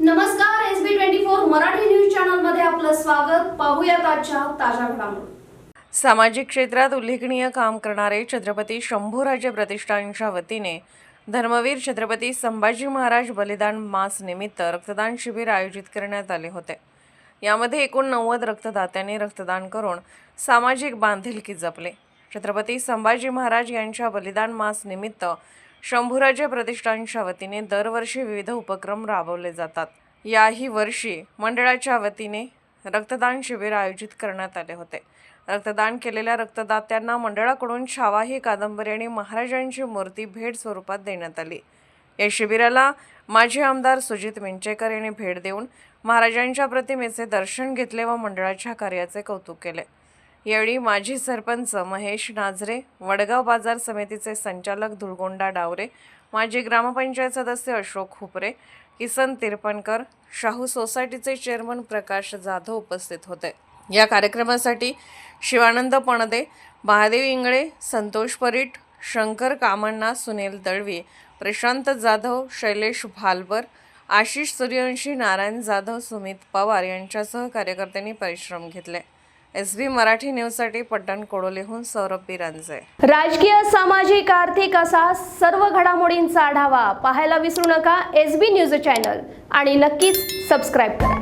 नमस्कार S B twenty four Marathi news चॅनलमध्ये आपलं स्वागत. पाहूया आजच्या ताज्या घडामोडी. सामाजिक क्षेत्रात उल्लेखनीय काम करणारे छत्रपती शंभूराजे प्रतिष्ठानच्या वतीने धर्मवीर छत्रपती संभाजी महाराज बलिदान मास निमित्त रक्तदान शिबिर आयोजित करण्यात आले होते. यामध्ये एकूण नव्वद रक्तदात्यांनी रक्तदान करून सामाजिक बांधिलकी जपले. छत्रपती संभाजी महाराज यांच्या बलिदान मास निमित्त शंभूराजे प्रतिष्ठानच्या वतीने दरवर्षी विविध उपक्रम राबवले जातात. याही वर्षी मंडळाच्या वतीने रक्तदान शिबिर आयोजित करण्यात आले होते. रक्तदान केलेल्या रक्तदात्यांना मंडळाकडून छावा ही कादंबरी आणि महाराजांची मूर्ती भेट स्वरूपात देण्यात आली. या शिबिराला माजी आमदार सुजित मिंचेकर यांनी भेट देऊन महाराजांच्या प्रतिमेचे दर्शन घेतले व मंडळाच्या कार्याचे कौतुक केले. यावेळी माजी सरपंच महेश नाझरे वडगाव बाजार समितीचे संचालक धुळगोंडा डावरे माजी ग्रामपंचायत सदस्य अशोक खुपरे किसन तिरपणकर शाहू सोसायटीचे चेअरमन प्रकाश जाधव उपस्थित होते. या कार्यक्रमासाठी शिवानंद पणदे महादेव इंगळे संतोष परीट शंकर कामण्णा सुनील दळवी प्रशांत जाधव शैलेश भालबर आशिष सूर्यवंशी नारायण जाधव सुमित पवार यांच्यासह कार्यकर्त्यांनी परिश्रम घेतले. एस बी मराठी न्यूजसाठी पट्टण कोडोलीहून सौरभ बिरांजे राजकीय सामाजिक आर्थिक असा सर्व घडामोडींचा आढावा पाहायला विसरू नका एस बी न्यूज चॅनल. आणि नक्कीच सबस्क्राईब करा.